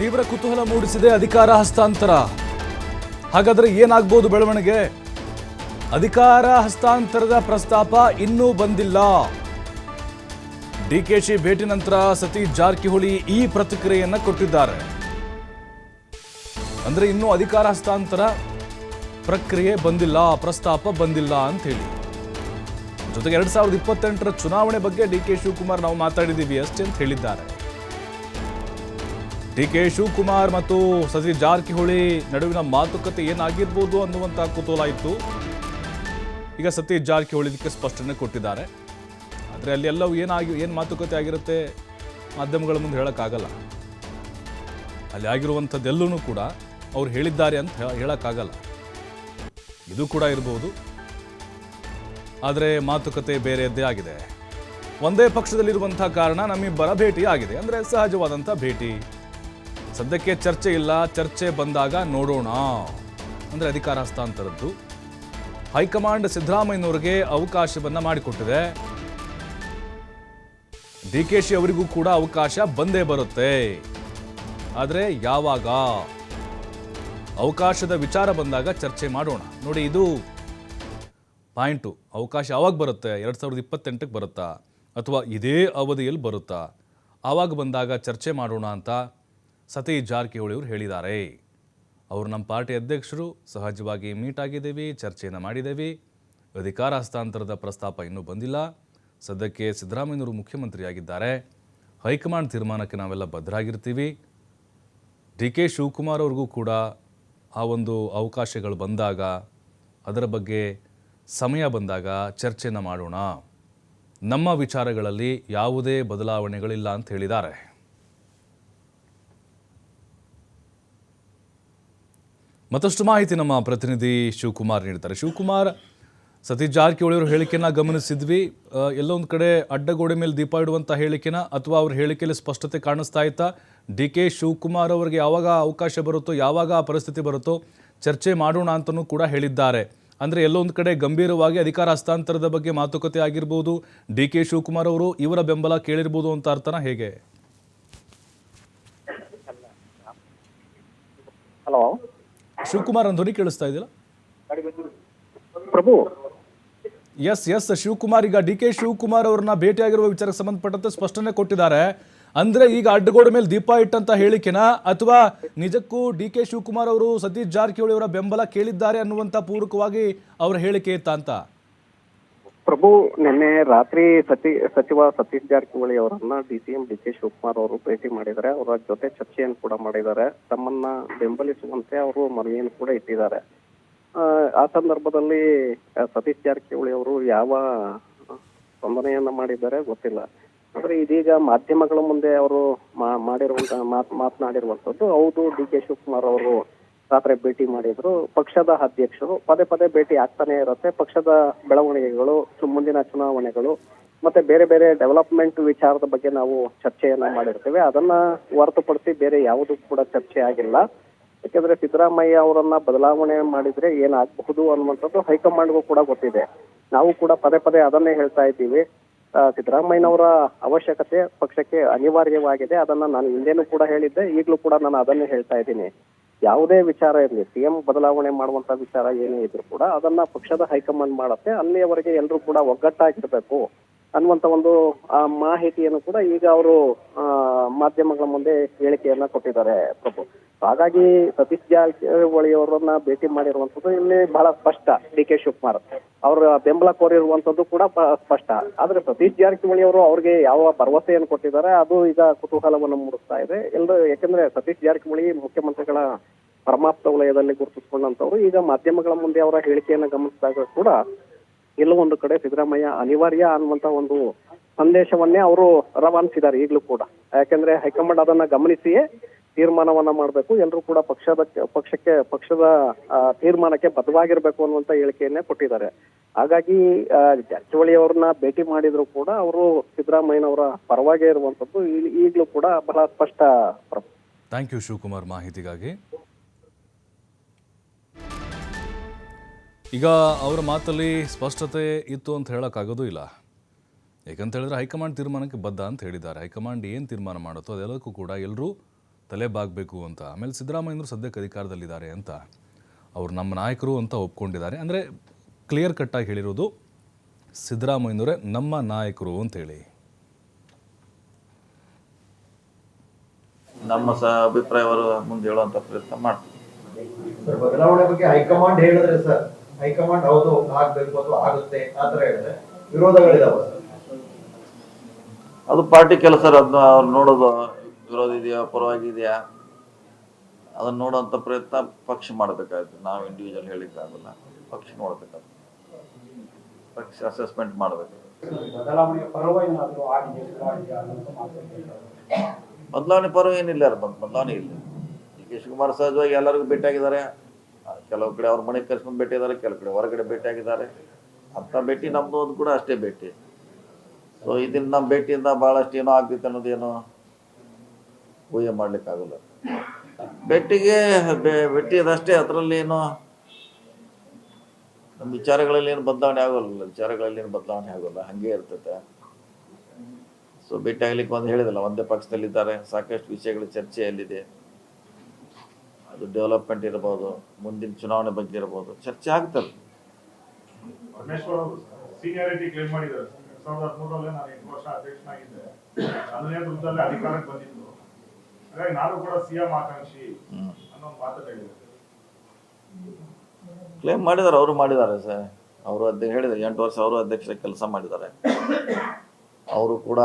ತೀವ್ರ ಕುತೂಹಲ ಮೂಡಿಸಿದೆ ಅಧಿಕಾರ ಹಸ್ತಾಂತರ. ಹಾಗಾದ್ರೆ ಏನಾಗ್ಬೋದು ಬೆಳವಣಿಗೆ? ಅಧಿಕಾರ ಹಸ್ತಾಂತರದ ಪ್ರಸ್ತಾಪ ಇನ್ನೂ ಬಂದಿಲ್ಲ. ಡಿಕೆಶಿ ಭೇಟಿ ನಂತರ ಸತೀಶ್ ಜಾರಕಿಹೊಳಿ ಈ ಪ್ರತಿಕ್ರಿಯೆಯನ್ನು ಕೊಟ್ಟಿದ್ದಾರೆ. ಅಂದ್ರೆ ಇನ್ನೂ ಅಧಿಕಾರ ಹಸ್ತಾಂತರ ಪ್ರಕ್ರಿಯೆ ಬಂದಿಲ್ಲ, ಪ್ರಸ್ತಾಪ ಬಂದಿಲ್ಲ ಅಂತ ಹೇಳಿ ಜೊತೆಗೆ ಎರಡ್ ಸಾವಿರದ ಇಪ್ಪತ್ತೆಂಟರ ಚುನಾವಣೆ ಬಗ್ಗೆ ಡಿ ಕೆ ಶಿವಕುಮಾರ್ ನಾವು ಮಾತಾಡಿದ್ದೀವಿ ಅಷ್ಟೇ ಅಂತ ಹೇಳಿದ್ದಾರೆ. ಡಿ ಕೆ ಶಿವಕುಮಾರ್ ಮತ್ತು ಸತೀಶ್ ಜಾರಕಿಹೊಳಿ ನಡುವಿನ ಮಾತುಕತೆ ಏನಾಗಿರ್ಬೋದು ಅನ್ನುವಂಥ ಕುತೂಹಲ ಇತ್ತು. ಈಗ ಸತೀಶ್ ಜಾರಕಿಹೊಳಿ ಇದಕ್ಕೆ ಸ್ಪಷ್ಟನೆ ಕೊಟ್ಟಿದ್ದಾರೆ. ಆದರೆ ಅಲ್ಲಿ ಎಲ್ಲವೂ ಏನಾಗಿ, ಏನು ಮಾತುಕತೆ ಆಗಿರುತ್ತೆ ಮಾಧ್ಯಮಗಳ ಮುಂದೆ ಹೇಳೋಕ್ಕಾಗಲ್ಲ. ಅಲ್ಲಿ ಆಗಿರುವಂಥದ್ದೆಲ್ಲೂ ಕೂಡ ಅವ್ರು ಹೇಳಿದ್ದಾರೆ ಅಂತ ಹೇಳ- ಹೇಳೋಕ್ಕಾಗಲ್ಲ. ಇದು ಕೂಡ ಇರ್ಬೋದು. ಆದರೆ ಮಾತುಕತೆ ಬೇರೆಯದ್ದೇ ಆಗಿದೆ. ಒಂದೇ ಪಕ್ಷದಲ್ಲಿರುವಂಥ ಕಾರಣ ನಮ್ಮಿಬ್ಬರ ಭೇಟಿ ಆಗಿದೆ. ಅಂದರೆ ಸಹಜವಾದಂಥ ಭೇಟಿ. ಸದ್ಯಕ್ಕೆ ಚರ್ಚೆ ಇಲ್ಲ, ಚರ್ಚೆ ಬಂದಾಗ ನೋಡೋಣ ಅಂದರೆ ಅಧಿಕಾರ ಹಸ್ತಾಂತರದ್ದು. ಹೈಕಮಾಂಡ್ ಸಿದ್ದರಾಮಯ್ಯನವ್ರಿಗೆ ಅವಕಾಶವನ್ನ ಮಾಡಿಕೊಟ್ಟಿದೆ. ಡಿ ಕೆ ಶಿ ಅವರಿಗೂ ಕೂಡ ಅವಕಾಶ ಬಂದೇ ಬರುತ್ತೆ. ಆದರೆ ಯಾವಾಗ? ಅವಕಾಶದ ವಿಚಾರ ಬಂದಾಗ ಚರ್ಚೆ ಮಾಡೋಣ. ನೋಡಿ, ಇದು ಪಾಯಿಂಟು ಅವಕಾಶ ಯಾವಾಗ ಬರುತ್ತೆ? ಎರಡು ಸಾವಿರದ ಇಪ್ಪತ್ತೆಂಟಕ್ಕೆ ಬರುತ್ತಾ? ಅಥವಾ ಇದೇ ಅವಧಿಯಲ್ಲಿ ಬರುತ್ತಾ? ಆವಾಗ ಬಂದಾಗ ಚರ್ಚೆ ಮಾಡೋಣ ಅಂತ ಸತೀಶ್ ಜಾರಕಿಹೊಳಿ ಅವರು ಹೇಳಿದ್ದಾರೆ. ಅವರು ನಮ್ಮ ಪಾರ್ಟಿ ಅಧ್ಯಕ್ಷರು, ಸಹಜವಾಗಿ ಮೀಟ್ ಆಗಿದ್ದೀವಿ ಚರ್ಚೆಯನ್ನು ಮಾಡಿದ್ದೇವೆ. ಅಧಿಕಾರ ಹಸ್ತಾಂತರದ ಪ್ರಸ್ತಾಪ ಇನ್ನೂ ಬಂದಿಲ್ಲ. ಸದ್ಯಕ್ಕೆ ಸಿದ್ದರಾಮಯ್ಯನವರು ಮುಖ್ಯಮಂತ್ರಿಯಾಗಿದ್ದಾರೆ. ಹೈಕಮಾಂಡ್ ತೀರ್ಮಾನಕ್ಕೆ ನಾವೆಲ್ಲ ಬದ್ಧರಾಗಿರ್ತೀವಿ. ಡಿ ಕೆ ಶಿವಕುಮಾರ್ ಅವ್ರಿಗೂ ಕೂಡ ಆ ಒಂದು ಅವಕಾಶಗಳು ಬಂದಾಗ, ಅದರ ಬಗ್ಗೆ ಸಮಯ ಬಂದಾಗ ಚರ್ಚೆನ ಮಾಡೋಣ. ನಮ್ಮ ವಿಚಾರಗಳಲ್ಲಿ ಯಾವುದೇ ಬದಲಾವಣೆಗಳಿಲ್ಲ ಅಂತ ಹೇಳಿದ್ದಾರೆ. ಮತ್ತಷ್ಟು ಮಾಹಿತಿ ನಮ್ಮ ಪ್ರತಿನಿಧಿ ಶಿವಕುಮಾರ್ ನೀಡ್ತಾರೆ. ಶಿವಕುಮಾರ್, ಸತೀಶ್ ಜಾರಕಿಹೊಳಿ ಅವರ ಹೇಳಿಕೆನ ಗಮನಿಸಿದ್ವಿ. ಎಲ್ಲೊಂದು ಕಡೆ ಅಡ್ಡಗೋಡೆ ಮೇಲೆ ದೀಪ ಇಡುವಂಥ ಹೇಳಿಕೆನ ಅಥವಾ ಅವ್ರ ಹೇಳಿಕೆಯಲ್ಲಿ ಸ್ಪಷ್ಟತೆ ಕಾಣಿಸ್ತಾ ಇತ್ತಾ. ಡಿ ಕೆ ಶಿವಕುಮಾರ್ ಅವರಿಗೆ ಯಾವಾಗ ಅವಕಾಶ ಬರುತ್ತೋ, ಯಾವಾಗ ಆ ಪರಿಸ್ಥಿತಿ ಬರುತ್ತೋ ಚರ್ಚೆ ಮಾಡೋಣ ಅಂತಲೂ ಕೂಡ ಹೇಳಿದ್ದಾರೆ. ಅಂದರೆ ಎಲ್ಲೊಂದು ಕಡೆ ಗಂಭೀರವಾಗಿ ಅಧಿಕಾರ ಹಸ್ತಾಂತರದ ಬಗ್ಗೆ ಮಾತುಕತೆ ಆಗಿರ್ಬೋದು ಡಿ ಕೆ ಶಿವಕುಮಾರ್ ಅವರು ಇವರ ಬೆಂಬಲ ಕೇಳಿರ್ಬೋದು ಅಂತ ಅರ್ಥನ ಹೇಗೆ? ಹಲೋ ಶಿವಕುಮಾರ್ ಧ್ವನಿ ಕೇಳಿಸ್ತಾ ಇದೆಯಲ್ಲ? ಪ್ರಭು. S S Shivakumar. ಈಗ ಡಿ ಕೆ ಶಿವಕುಮಾರ್ ಅವ್ರನ್ನ ಭೇಟಿಯಾಗಿರುವ ವಿಚಾರಕ್ಕೆ ಸಂಬಂಧಪಟ್ಟಂತೆ ಸ್ಪಷ್ಟನೆ ಕೊಟ್ಟಿದ್ದಾರೆ. ಅಂದ್ರೆ ಈಗ ಅಡ್ಡಗೋಡೆ ಮೇಲೆ ದೀಪ ಇಟ್ಟಂತ ಹೇಳಿಕೆನ ಅಥವಾ ನಿಜಕ್ಕೂ ಡಿ ಕೆ ಶಿವಕುಮಾರ್ ಅವರು ಸತೀಶ್ ಜಾರಕಿಹೊಳಿ ಅವರ ಬೆಂಬಲ ಕೇಳಿದ್ದಾರೆ ಅನ್ನುವಂತ ಪೂರಕವಾಗಿ ಅವರ ಹೇಳಿಕೆ ಇತ್ತ ಅಂತ? ಪ್ರಭು ನಿನ್ನೆ ರಾತ್ರಿ ಸತಿ ಸಚಿವ ಸತೀಶ್ ಜಾರಕಿಹೊಳಿ ಅವರನ್ನ D C M D K Shivakumar ಅವರು ಭೇಟಿ ಮಾಡಿದ್ದಾರೆ. ಅವರ ಜೊತೆ ಚರ್ಚೆಯನ್ನು ಕೂಡ ಮಾಡಿದ್ದಾರೆ. ತಮ್ಮನ್ನ ಬೆಂಬಲಿಸುವಂತೆ ಅವರು ಮನವಿಯನ್ನು ಕೂಡ ಇಟ್ಟಿದ್ದಾರೆ. ಆ, ಸಂದರ್ಭದಲ್ಲಿ ಸತೀಶ್ ಜಾರಕಿಹೊಳಿ ಅವರು ಯಾವ ಸ್ಪಂದನೆಯನ್ನ ಮಾಡಿದ್ದಾರೆ ಗೊತ್ತಿಲ್ಲ. ಆದ್ರೆ ಇದೀಗ ಮಾಧ್ಯಮಗಳ ಮುಂದೆ ಅವರು ಮಾಡಿರುವಂತ ಮಾತ್ ಮಾತನಾಡಿರುವಂತದ್ದು ಹೌದು ಡಿ ಕೆ ಶಿವಕುಮಾರ್ ಅವರು ರಾತ್ರಿ ಭೇಟಿ ಮಾಡಿದ್ರು. ಪಕ್ಷದ ಅಧ್ಯಕ್ಷರು ಪದೇ ಪದೇ ಭೇಟಿ ಆಗ್ತಾನೆ ಇರುತ್ತೆ. ಪಕ್ಷದ ಬೆಳವಣಿಗೆಗಳು ಮುಂದಿನ ಚುನಾವಣೆಗಳು ಮತ್ತೆ ಬೇರೆ ಬೇರೆ ಡೆವಲಪ್ಮೆಂಟ್ ವಿಚಾರದ ಬಗ್ಗೆ ನಾವು ಚರ್ಚೆಯನ್ನ ಮಾಡಿರ್ತೇವೆ. ಅದನ್ನ ಹೊರತುಪಡಿಸಿ ಬೇರೆ ಯಾವುದು ಕೂಡ ಚರ್ಚೆ ಆಗಿಲ್ಲ. ಯಾಕಂದ್ರೆ ಸಿದ್ದರಾಮಯ್ಯ ಅವರನ್ನ ಬದಲಾವಣೆ ಮಾಡಿದ್ರೆ ಏನಾಗಬಹುದು ಅನ್ನುವಂಥದ್ದು ಹೈಕಮಾಂಡ್ಗೂ ಕೂಡ ಗೊತ್ತಿದೆ. ನಾವು ಕೂಡ ಪದೇ ಪದೇ ಅದನ್ನೇ ಹೇಳ್ತಾ ಇದ್ದೀವಿ. ಸಿದ್ದರಾಮಯ್ಯನವರ ಅವಶ್ಯಕತೆ ಪಕ್ಷಕ್ಕೆ ಅನಿವಾರ್ಯವಾಗಿದೆ. ಅದನ್ನ ನಾನು ಹಿಂದೇನು ಕೂಡ ಹೇಳಿದ್ದೆ. ಈಗಲೂ ಕೂಡ ನಾನು ಅದನ್ನೇ ಹೇಳ್ತಾ ಇದ್ದೀನಿ. ಯಾವುದೇ ವಿಚಾರ ಇರಲಿ ಸಿಎಂ ಬದಲಾವಣೆ ಮಾಡುವಂತ ವಿಚಾರ ಏನೇ ಇದ್ರು ಕೂಡ ಅದನ್ನ ಪಕ್ಷದ ಹೈಕಮಾಂಡ್ ಮಾಡುತ್ತೆ. ಅಲ್ಲಿಯವರೆಗೆ ಎಲ್ಲರೂ ಕೂಡ ಒಗ್ಗಟ್ಟಾಗಿರ್ಬೇಕು ಅನ್ನುವಂತ ಒಂದು, ಆ ಮಾಹಿತಿಯನ್ನು ಕೂಡ ಈಗ ಅವರು ಮಾಧ್ಯಮಗಳ ಮುಂದೆ ಹೇಳಿಕೆಯನ್ನ ಕೊಟ್ಟಿದ್ದಾರೆ ಪ್ರಭು. ಹಾಗಾಗಿ ಸತೀಶ್ ಜಾರಕಿಹೊಳಿ ಅವರನ್ನ ಭೇಟಿ ಮಾಡಿರುವಂತದ್ದು ಇಲ್ಲಿ ಬಹಳ ಸ್ಪಷ್ಟ ಡಿ ಕೆ ಶಿವಕುಮಾರ್. ಅವರ ಬೆಂಬಲ ಕೋರಿರುವಂತದ್ದು ಕೂಡ ಸ್ಪಷ್ಟ. ಆದ್ರೆ ಸತೀಶ್ ಜಾರಕಿಹೊಳಿ ಅವರು ಅವ್ರಿಗೆ ಯಾವ ಭರವಸೆಯನ್ನು ಕೊಟ್ಟಿದ್ದಾರೆ, ಅದು ಈಗ ಕುತೂಹಲವನ್ನು ಮೂಡಿಸ್ತಾ ಇದೆ. ಎಲ್ಲರೂ ಯಾಕಂದ್ರೆ ಸತೀಶ್ ಜಾರಕಿಹೊಳಿ ಮುಖ್ಯಮಂತ್ರಿಗಳ ಪರಮಾಪ್ತ ವಲಯದಲ್ಲಿ ಗುರುತಿಸಿಕೊಂಡಂತವ್ರು ಈಗ ಮಾಧ್ಯಮಗಳ ಮುಂದೆ ಅವರ ಹೇಳಿಕೆಯನ್ನು ಗಮನಿಸಿದಾಗ ಕೂಡ ಎಲ್ಲೋ ಒಂದು ಕಡೆ ಸಿದ್ದರಾಮಯ್ಯ ಅನಿವಾರ್ಯ ಅನ್ನುವಂತ ಒಂದು ಸಂದೇಶವನ್ನೇ ಅವರು ರವಾನಿಸಿದ್ದಾರೆ ಈಗಲೂ ಕೂಡ. ಯಾಕಂದ್ರೆ ಹೈಕಮಾಂಡ್ ಅದನ್ನ ಗಮನಿಸಿಯೇ ತೀರ್ಮಾನವನ್ನ ಮಾಡಬೇಕು. ಎಲ್ಲರೂ ಕೂಡ ಪಕ್ಷದ ಪಕ್ಷಕ್ಕೆ, ಪಕ್ಷದ ತೀರ್ಮಾನಕ್ಕೆ ಬದ್ಧವಾಗಿರ್ಬೇಕು ಅನ್ನುವಂತ ಹೇಳಿಕೆಯನ್ನೇ ಕೊಟ್ಟಿದ್ದಾರೆ. ಹಾಗಾಗಿ ಜಾರಕಿಹೊಳಿ ಅವ್ರನ್ನ ಭೇಟಿ ಮಾಡಿದ್ರು ಕೂಡ ಅವರು ಸಿದ್ದರಾಮಯ್ಯನವರ ಪರವಾಗೇ ಇರುವಂತದ್ದು ಈಗಲೂ ಕೂಡ ಬಹಳ ಸ್ಪಷ್ಟ ಥ್ಯಾಂಕ್ ಯು ಶಿವಕುಮಾರ್ ಮಾಹಿತಿಗಾಗಿ. ಈಗ ಅವರ ಮಾತಲ್ಲಿ ಸ್ಪಷ್ಟತೆ ಇತ್ತು ಅಂತ ಹೇಳೋಕ್ಕಾಗೋದು ಇಲ್ಲ. ಯಾಕಂತ ಹೇಳಿದ್ರೆ ಹೈಕಮಾಂಡ್ ತೀರ್ಮಾನಕ್ಕೆ ಬದ್ಧ ಅಂತ ಹೇಳಿದ್ದಾರೆ. ಹೈಕಮಾಂಡ್ ಏನು ತೀರ್ಮಾನ ಮಾಡುತ್ತೋ ಅದೆಲ್ಲಕ್ಕೂ ಕೂಡ ಎಲ್ಲರೂ ತಲೆ ಬಾಗಬೇಕು ಅಂತ. ಆಮೇಲೆ ಸಿದ್ದರಾಮಯ್ಯನವರು ಸದ್ಯಕ್ಕೆ ಅಧಿಕಾರದಲ್ಲಿದ್ದಾರೆ ಅಂತ ಅವರು ನಮ್ಮ ನಾಯಕರು ಅಂತ ಒಪ್ಕೊಂಡಿದ್ದಾರೆ. ಅಂದರೆ ಕ್ಲಿಯರ್ ಕಟ್ಟಾಗಿ ಹೇಳಿರೋದು ಸಿದ್ದರಾಮಯ್ಯನವರೇ ನಮ್ಮ ನಾಯಕರು ಅಂತೇಳಿ ನಮ್ಮ ಸಹ ಅಭಿಪ್ರಾಯವರು ಮುಂದೆ ಹೇಳುವಂತ ಪ್ರಯತ್ನ ಮಾಡ್ತೀವಿ. ಸರ್ ಬದಲಾವಣೆ ಬಗ್ಗೆ ಹೈಕಮಾಂಡ್ ಹೇಳಿದ್ರೆ ಸರ್ ಹೈಕಮಾಂಡ್ ಹೌದು ಆಗ್ಬೇಕು ಅಥವಾ ಆಗುತ್ತೆ ಆತರ ಹೇಳಿದ್ರೆ ವಿರೋಧಗಳಿದಾವ ಅದು ಪಾರ್ಟಿ ಕೆಲಸ ಅದನ್ನ ಅವ್ರು ನೋಡೋದು ವಿರೋಧ ಇದೆಯಾ ಪರವಾಗಿ ಇದೆಯಾ? ಅದನ್ನ ನೋಡುವಂತ ಪ್ರಯತ್ನ ಪಕ್ಷ ಮಾಡಬೇಕಾಗುತ್ತೆ. ನಾವು ಇಂಡಿವಿಜುವಲ್ ಹೇಳಿಕ್ಕಾಗಲ್ಲ ಪಕ್ಷ ನೋಡ್ಬೇಕಾಗುತ್ತೆ. ಪಕ್ಷ ಅಸೆಸ್ಮೆಂಟ್ ಮಾಡಬೇಕು. ಬದಲಾವಣೆ ಪರ್ವ ಏನಿಲ್ಲ ಬದಲಾವಣೆ ಇಲ್ಲ. ಡಿ ಕೆ ಶಿವಕುಮಾರ್ ಸಹಜವಾಗಿ ಎಲ್ಲರಿಗೂ ಭೇಟಿಯಾಗಿದ್ದಾರೆ. ಕೆಲವು ಕಡೆ ಅವ್ರ ಮನೆಗೆ ಕರ್ಸ್ಕೊಂಡು ಇದ್ದಾರೆ ಕೆಲವು ಕಡೆ ಹೊರಗಡೆ ಭೇಟಿಯಾಗಿದ್ದಾರೆ. ಅಂಥ ಭೇಟಿ ನಮ್ಮದು ಒಂದು ಕೂಡ ಅಷ್ಟೇ ಭೇಟಿ. ಸೊ ಇದನ್ನ ನಮ್ಮ ಭೇಟಿಯಿಂದ ಭಾಳಷ್ಟು ಏನೋ ಆಗ್ತಿತ್ತು ಅನ್ನೋದೇನೋ ಊಹೆ ಮಾಡ್ಲಿಕ್ಕಾಗಲ್ಲ. ಬೆಟ್ಟಿಗೆ, ಬೆ- ಭೇಟಿ ಅದಷ್ಟೇ ಅದರಲ್ಲಿ ಏನು ನಮ್ಮ ವಿಚಾರಗಳಲ್ಲಿ ಏನು ಬದಲಾವಣೆ ಆಗೋಲ್ಲ, ವಿಚಾರಗಳಲ್ಲಿ ಏನು ಬದಲಾವಣೆ ಆಗೋಲ್ಲ, ಹಾಗೆ ಇರ್ತೈತೆ. ಸೊ ಭೇಟಿ ಆಗ್ಲಿಕ್ಕೆ ಒಂದು ಹೇಳಿದಲ್ಲ, ಒಂದೇ ಪಕ್ಷದಲ್ಲಿದ್ದಾರೆ, ಸಾಕಷ್ಟು ವಿಷಯಗಳ ಚರ್ಚೆಯಲ್ಲಿದೆ. ಅದು ಡೆವಲಪ್ಮೆಂಟ್ ಇರ್ಬೋದು, ಮುಂದಿನ ಚುನಾವಣೆ ಬಗ್ಗೆ ಇರ್ಬೋದು, ಚರ್ಚೆ ಆಗ್ತದೆ. ಅಧಿಕಾರಕ್ಕೆ ಹಾಗಾಗಿ ನಾನು ಕೂಡ ಸಿಎಂ ಆಕಾಂಕ್ಷಿ ಹ್ಮ್. ಅನ್ನೋ ಒಂದು ಮಾತನ್ನ ಹೇಳಿದೆ ಕ್ಲೇಮ್ ಮಾಡಿದ್ದಾರೆ ಅವರು ಮಾಡಿದ್ದಾರೆ ಸರ್. ಅವರು ಅಧ್ಯಕ್ಷ ಹೇಳಿದ್ದಾರೆ ಎಂಟು ವರ್ಷ ಅವರು ಅಧ್ಯಕ್ಷ ಕೆಲಸ ಮಾಡಿದ್ದಾರೆ. ಅವರು ಕೂಡ